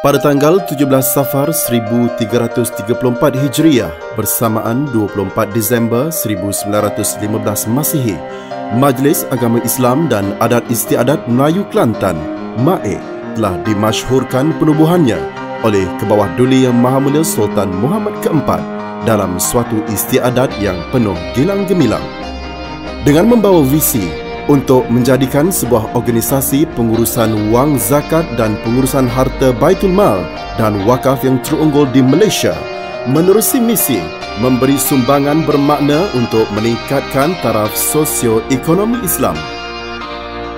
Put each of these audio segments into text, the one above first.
Pada tanggal 17 Safar 1334 Hijriah bersamaan 24 Disember 1915 Masihi, Majlis Agama Islam dan Adat Istiadat Melayu Kelantan, MAE, telah dimasyhurkan penubuhannya oleh Kebawah Duli Yang Maha Mulia Sultan Muhammad Keempat dalam suatu istiadat yang penuh gilang gemilang. Dengan membawa visi untuk menjadikan sebuah organisasi pengurusan wang zakat dan pengurusan harta Baitul Mal dan wakaf yang terunggul di Malaysia menerusi misi memberi sumbangan bermakna untuk meningkatkan taraf sosio-ekonomi Islam.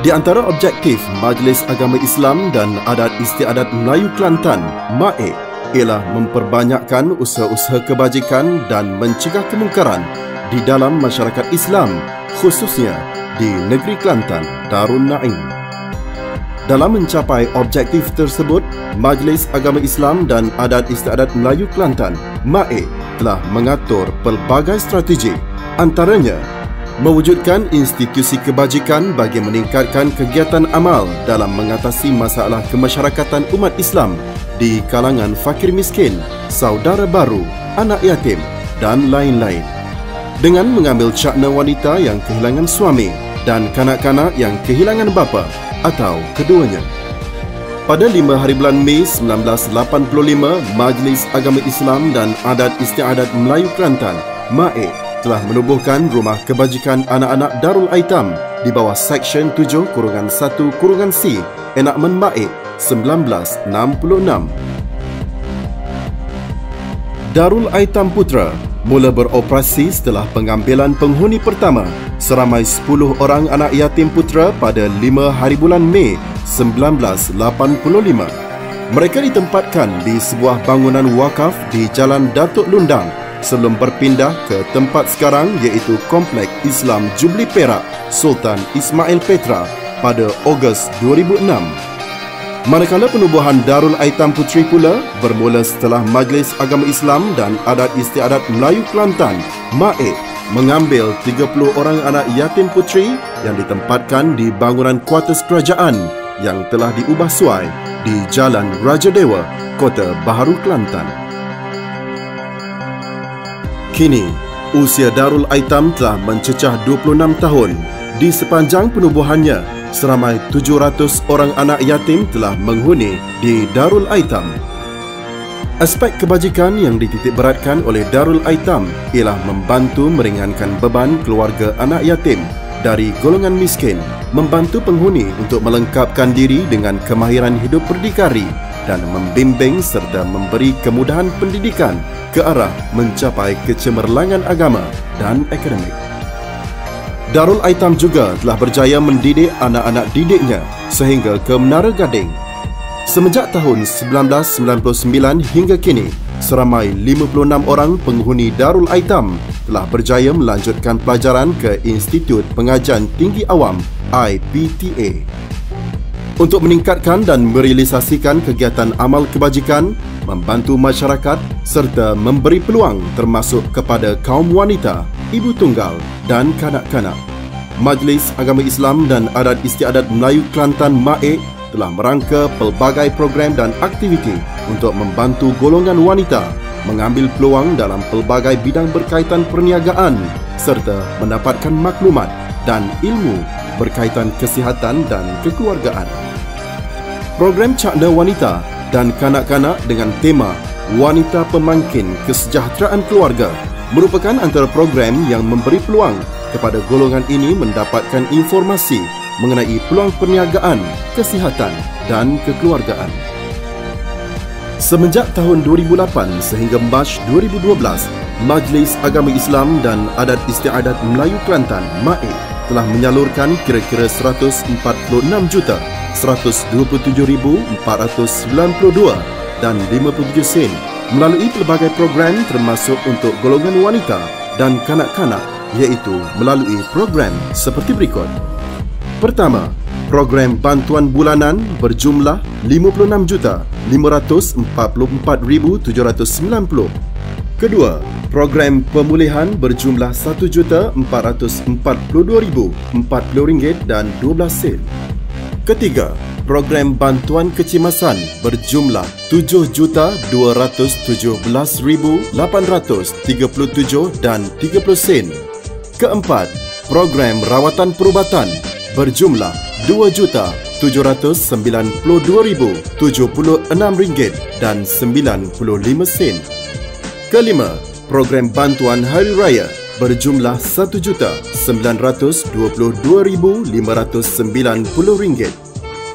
Di antara objektif Majlis Agama Islam dan Adat Istiadat Melayu Kelantan, MAE, ialah memperbanyakkan usaha-usaha kebajikan dan mencegah kemungkaran di dalam masyarakat Islam, khususnya di negeri Kelantan, Darun Naim. Dalam mencapai objektif tersebut, Majlis Agama Islam dan Adat Istiadat Melayu Kelantan, MAE, telah mengatur pelbagai strategi antaranya mewujudkan institusi kebajikan bagi meningkatkan kegiatan amal dalam mengatasi masalah kemasyarakatan umat Islam di kalangan fakir miskin, saudara baru, anak yatim dan lain-lain dengan mengambil cakna wanita yang kehilangan suami dan kanak-kanak yang kehilangan bapa atau keduanya. Pada 5 hari bulan Mei 1985, Majlis Agama Islam dan Adat Istiadat Melayu Kelantan, MAE, telah menubuhkan Rumah Kebajikan Anak-Anak Darul Aitam di bawah Seksyen 7 Kurungan 1 Kurungan C, Enakmen MAE 1966. Darul Aitam Putra mula beroperasi setelah pengambilan penghuni pertama seramai 10 orang anak yatim putera pada 5 hari bulan Mei 1985. Mereka ditempatkan di sebuah bangunan wakaf di Jalan Datuk Lundang sebelum berpindah ke tempat sekarang iaitu Komplek Islam Jubli Perak Sultan Ismail Petra pada Ogos 2006. Manakala penubuhan Darul Aitam Putri pula bermula setelah Majlis Agama Islam dan Adat Istiadat Melayu Kelantan, MAE, mengambil 30 orang anak yatim putri yang ditempatkan di bangunan kuartus kerajaan yang telah diubah suai di Jalan Raja Dewa, Kota Baharu Kelantan. Kini, usia Darul Aitam telah mencecah 26 tahun. Di sepanjang penubuhannya, seramai 700 orang anak yatim telah menghuni di Darul Aitam. Aspek kebajikan yang dititik beratkan oleh Darul Aitam ialah membantu meringankan beban keluarga anak yatim dari golongan miskin, membantu penghuni untuk melengkapkan diri dengan kemahiran hidup berdikari dan membimbing serta memberi kemudahan pendidikan ke arah mencapai kecemerlangan agama dan akademik. Darul Aitam juga telah berjaya mendidik anak-anak didiknya sehingga ke Menara Gading. Semenjak tahun 1999 hingga kini, seramai 56 orang penghuni Darul Aitam telah berjaya melanjutkan pelajaran ke Institut Pengajian Tinggi Awam IPTA. Untuk meningkatkan dan merealisasikan kegiatan amal kebajikan, membantu masyarakat serta memberi peluang termasuk kepada kaum wanita ibu tunggal dan kanak-kanak. Majlis Agama Islam dan Adat Istiadat Melayu Kelantan MAE telah merangka pelbagai program dan aktiviti untuk membantu golongan wanita mengambil peluang dalam pelbagai bidang berkaitan perniagaan serta mendapatkan maklumat dan ilmu berkaitan kesihatan dan kekeluargaan. Program Cakna Wanita dan Kanak-Kanak dengan tema Wanita Pemangkin Kesejahteraan Keluarga merupakan antara program yang memberi peluang kepada golongan ini mendapatkan informasi mengenai peluang perniagaan, kesihatan dan kekeluargaan. Semenjak tahun 2008 sehingga Mac 2012, Majlis Agama Islam dan Adat Istiadat Melayu Kelantan MAE telah menyalurkan kira-kira 146 juta 127,492 dan 57 sen melalui pelbagai program termasuk untuk golongan wanita dan kanak-kanak iaitu melalui program seperti berikut. Pertama, program bantuan bulanan berjumlah 56 juta 544,790. Kedua, program pemulihan berjumlah 1 juta 442,040 ringgit dan 12 sen. Ketiga, program bantuan kecemasan berjumlah RM7,217,837 dan 30 sen. Keempat, program rawatan perubatan berjumlah RM2,792,076 dan 95 sen. Kelima, program bantuan hari raya berjumlah RM1,922,590.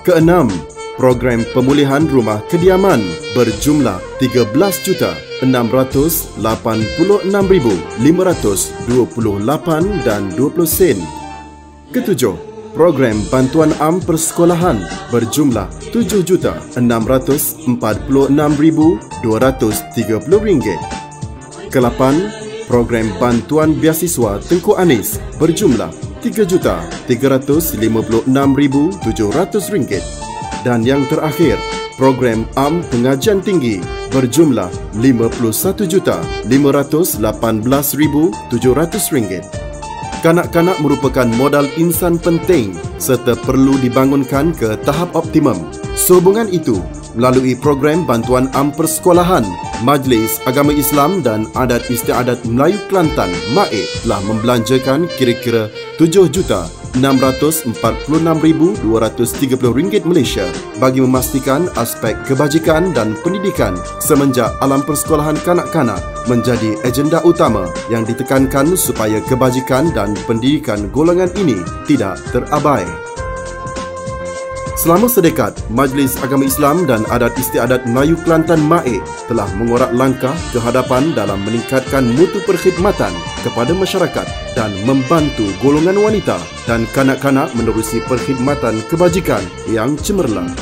Keenam, program pemulihan rumah kediaman berjumlah RM13,686,528 dan 20 sen. Ketujuh, program bantuan am persekolahan berjumlah RM7,646,230. Kelapan, program bantuan biasiswa Tengku Anis berjumlah RM3,356,700 dan yang terakhir program AM Pengajian Tinggi berjumlah RM51,518,700 Kanak-kanak merupakan modal insan penting serta perlu dibangunkan ke tahap optimum. Sehubungan itu, melalui program bantuan am persekolahan, Majlis Agama Islam dan Adat Istiadat Melayu Kelantan MAE telah membelanjakan kira-kira RM7,646,230 Malaysia bagi memastikan aspek kebajikan dan pendidikan semenjak alam persekolahan kanak-kanak menjadi agenda utama yang ditekankan supaya kebajikan dan pendidikan golongan ini tidak terabai. Selama sedekat, Majlis Agama Islam dan Adat Istiadat Melayu Kelantan MAE telah mengorak langkah ke hadapan dalam meningkatkan mutu perkhidmatan kepada masyarakat dan membantu golongan wanita dan kanak-kanak menerusi perkhidmatan kebajikan yang cemerlang.